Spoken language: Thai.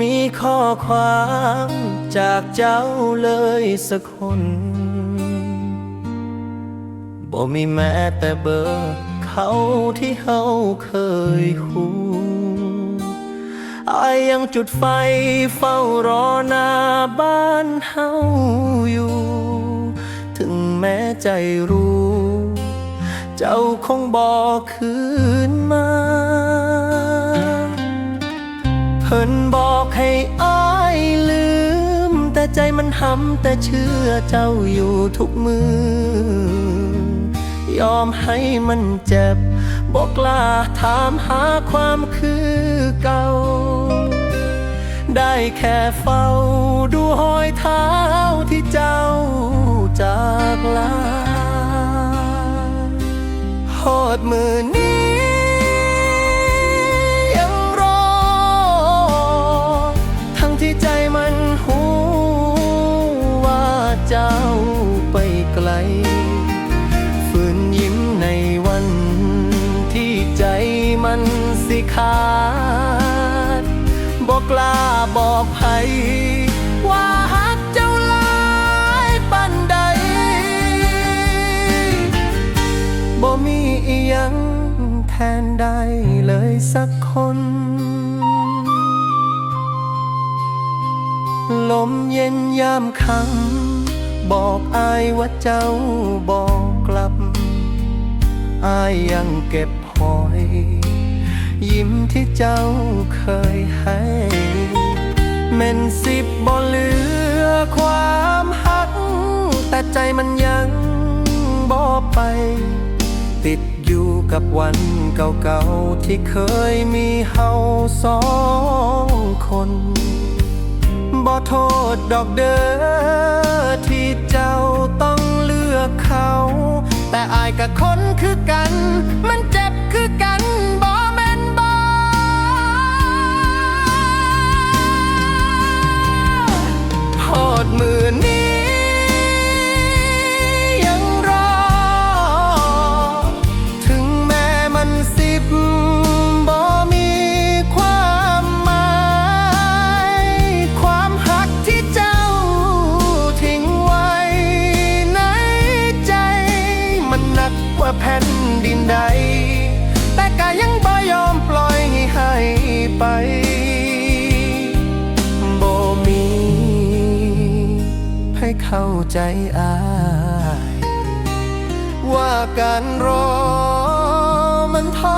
มีข้อความจากเจ้าเลยสักคนบ่มีแม้แต่เบอร์เขาที่เฮาเคยคูอายยังจุดไฟเฝ้ารอหน้าบ้านเฮาอยู่ ถึงแม้ใจรู้ เจ้าคงบอกคืนมา เพิ่นบอกให้อายลืม แต่ใจมันหำแต่เชื่อเจ้าอยู่ทุกมือยอมให้มันเจ็บบอกกล้าถามหาความคือเก่า ได้แค่เฝ้าดูหอยเท้าที่เจ้าจากลาหอดมือ มันสิขาดบอกกล้าบอกใครว่าหักเจ้าลายปันใดบ่มีอียังแทนได้เลยสักคน ลมเย็นยามค่ำบอกอายว่าเจ้าบอกกลับอายยังเก็บหอย ยิ้มที่เจ้าเคยให้เม่นสิบบ่เหลือความหัก แต่ใจมันยังบ่ไป ติดอยู่กับวันเก่าๆ ที่เคยมีเฮาสองคนบ่โทษดอกเด้อที่เจ้าต้องเลือกเขา แต่อายกับคนคือกัน ให้เข้าใจอาย ว่าการรอมันท้อ